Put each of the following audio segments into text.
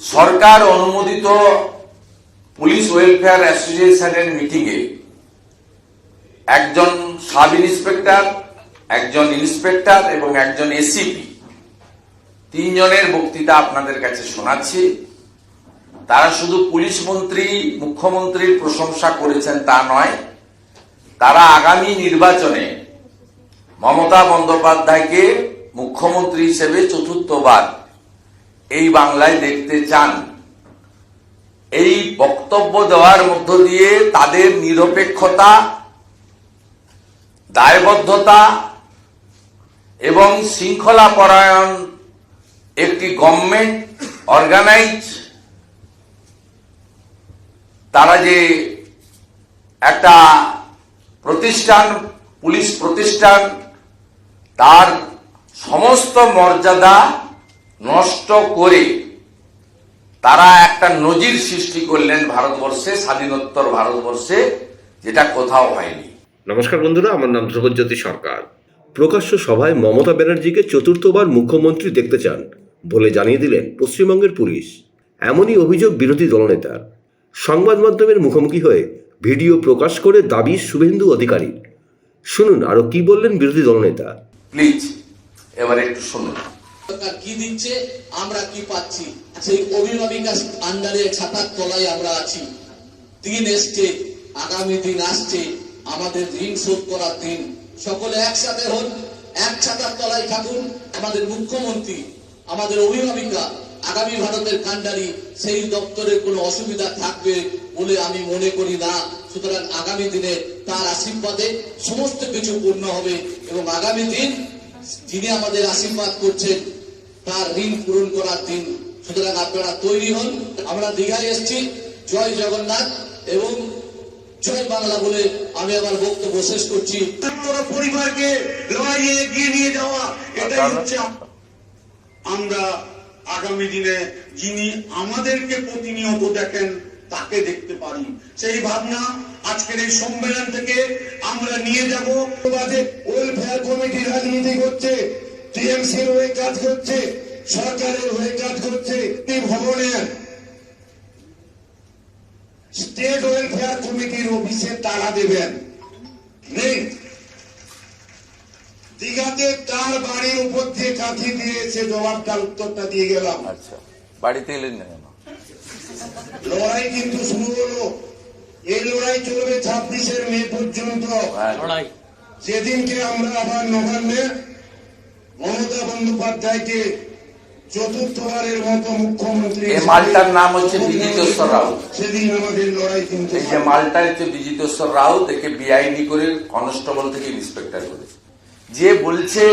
সরকার অনুমোদিত police welfare অ্যাসোসিয়েশনের মিটিংয়ে একজন সাব ইন্সপেক্টর, একজন ইন্সপেক্টর এবং একজন এসিপি তিনজনের বক্তৃতা আপনাদের কাছে শোনাচ্ছি। তারা শুধু পুলিশ মন্ত্রী, মুখ্যমন্ত্রীর প্রশংসা করেছেন তা নয়, তারা আগামী নির্বাচনে মমতা বন্দ্যোপাধ্যায়কে মুখ্যমন্ত্রী হিসেবে চতুর্থবার এই বাংলায় দেখতে চান। এই বক্তব্য দেওয়ার মধ্য দিয়ে তাদের নিরপেক্ষতা, দায়বদ্ধতা এবং শৃঙ্খলা পরায়ণ একটি গভর্নমেন্ট অর্গানাইজ তারা যে একটা প্রতিষ্ঠান, পুলিশ প্রতিষ্ঠান, তার সমস্ত মর্যাদা নষ্ট করে তারা একটা নজির সৃষ্টি করলেন ভারতবর্ষে স্বাধীনোত্তর ভারতবর্ষে যেটা কোথাও হয়নি। নমস্কার বন্ধুরা আমার নাম ধ্রুবজ্যোতি সরকার। প্রকাশ্য সভায় মমতা ব্যানার্জিকে চতুর্থবার মুখ্যমন্ত্রী দেখতে চান বলে জানিয়ে দিলেন পশ্চিমবঙ্গের পুলিশ। এমনই অভিযোগ বিরোধী দলনেতার। সংবাদ মাধ্যমের মুখোমুখি হয়ে ভিডিও প্রকাশ করে দাবি শুভেন্দু অধিকারী। শুনুন আরও কি বললেন বিরোধী দলনেতা? প্লিজ এবার একটু শুনুন। সরকার কি দিচ্ছে, আমরা কি পাচ্ছি? সেই অভিভাবিকা আন্ডারে ছাতার তলায় আমরা আছি। দিন এসছে, আগামী দিন আসছে, আমাদের ঋণ শোধ করার দিন। সকলে একসাথে হন, এক ছাতার তলায় থাকুন, আমাদের মুখ্যমন্ত্রী, আমাদের অভিভাবিকা, আগামী ভারতের কান্ডারি সেই দপ্তরের কোনো অসুবিধা থাকবে বলে আমি মনে করি না। সুতরাং আগামী দিনে তার আশীর্বাদে সমস্ত কিছু পূর্ণ হবে এবং আগামী দিন যিনি আমাদের আশীর্বাদ করছেন তার ঋণ পূরণ করার দিন। সুতরাং আপনারা তৈরি হন। আমরা দীঘায় এসেছি। জয় জগন্নাথ এবং জয় বাংলা বলে আমি আমার বক্তব্য শেষ করছি। পরিবারকে লড়াইয়ে এগিয়ে নিয়ে যাওয়া এটাই হচ্ছে আমরা আগামী দিনে যিনি আমাদেরকে প্রতিনিয়ত দেখেন তাকে দেখতে পারি। সেই ভাবনা আজকের এই সম্মেলন থেকে আমরা নিয়ে যাব। ওয়েলফেয়ার কমিটি রাজনীতি করছে। টিএমসির হয়ে কাজ করছে সরকারের হয়ে কাজ করছে এই ভবনের স্টেট ওয়েলফেয়ার কমিটির অফিসে তারা দেবেন। নেই। দীঘাতে তার বাড়ির উপর দিয়ে কাঁথি দিয়ে সে জবাবটা উত্তরটা দিয়ে গেলাম। আচ্ছা বাড়িতে এলেন না কেন? লড়াই কিন্তু শুরু হলো। এই লড়াই চলবে ছাব্বিশের মে পর্যন্ত। হ্যাঁ, সেদিনকে আমরা আবার নবান্নে মমতা বন্দ্যোপাধ্যায়কে চতুর্থবারের মতো মুখ্যমন্ত্রী এই মালটার নাম হচ্ছে বিজিতেশ্বর রাউত। সেদিন আমাদের লড়াই কিন্তু এই যে মালটা হচ্ছে বিজিতেশ্বর রাউত একে বিআইডি করে কনস্টেবল থেকে ইন্সপেক্টর করে। যে বলছে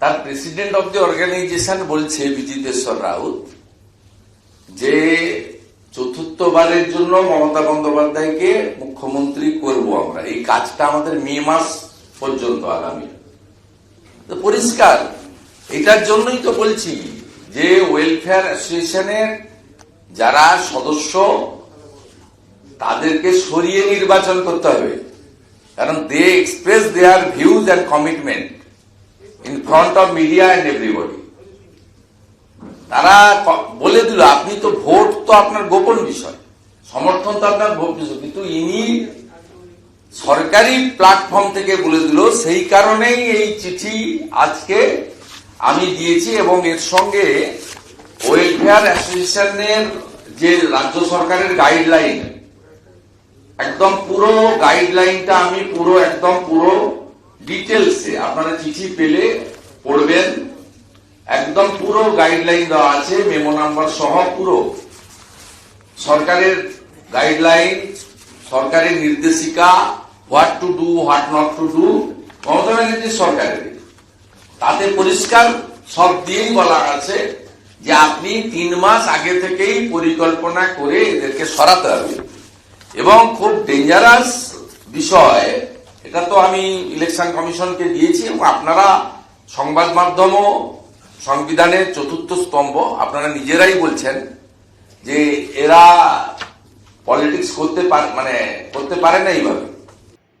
তার প্রেসিডেন্ট অফ দি অর্গানাইজেশন বলছে বিজিতেশ্বর রাউত যে চতুর্থবারের জন্য মমতা বন্দ্যোপাধ্যায়কে মুখ্যমন্ত্রী করব আমরা। এই কাজটা আমাদের মে মাস পর্যন্ত আগামী। তো পরিষ্কার। এটার জন্যই তো বলছি যে ওয়েলফেয়ার অ্যাসোসিয়েশনের যারা সদস্য, তাদেরকে সরিয়ে নির্বাচন করতে হবে। কারণ they express their views and commitment in front of media and everybody তারা বলে দিল, আপনি তো ভোট তো আপনার গোপন বিষয়। সমর্থন তো আপনার ভোট বিষয়। কিন্তু ইনি সরকারি প্ল্যাটফর্ম থেকে বলে দিল, সেই কারণেই এই চিঠি আজকে আমি দিয়েছি এবং এর সঙ্গে ওয়েলফেয়ার অ্যাসোসিয়েশনের যে রাজ্য সরকারের গাইডলাইন একদম পুরো গাইডলাইনটা আমি পুরো, একদম পুরো ডিটেলসে আপনারা চিঠি পেলে পড়বেন। একদম পুরো গাইডলাইন দেওয়া আছে মেমো নাম্বার সহ পুরো। সরকারের গাইডলাইন সরকারের নির্দেশিকা what to do what not to do Mamata ব্যানার্জির সরকারের তাতে পরিষ্কার সব দিয়েই বলা আছে যে আপনি তিন মাস আগে থেকেই পরিকল্পনা করে এদেরকে সরাতে হবে। এবং খুব ডেঞ্জারাস বিষয়, এটা তো আমি ইলেকশন কমিশনকে দিয়েছি এবং আপনারা সংবাদ মাধ্যমও সংবিধানের চতুর্থ স্তম্ভ, আপনারা নিজেরাই বলছেন যে এরা পলিটিক্স করতে পারে মানে করতে পারে না এইভাবে।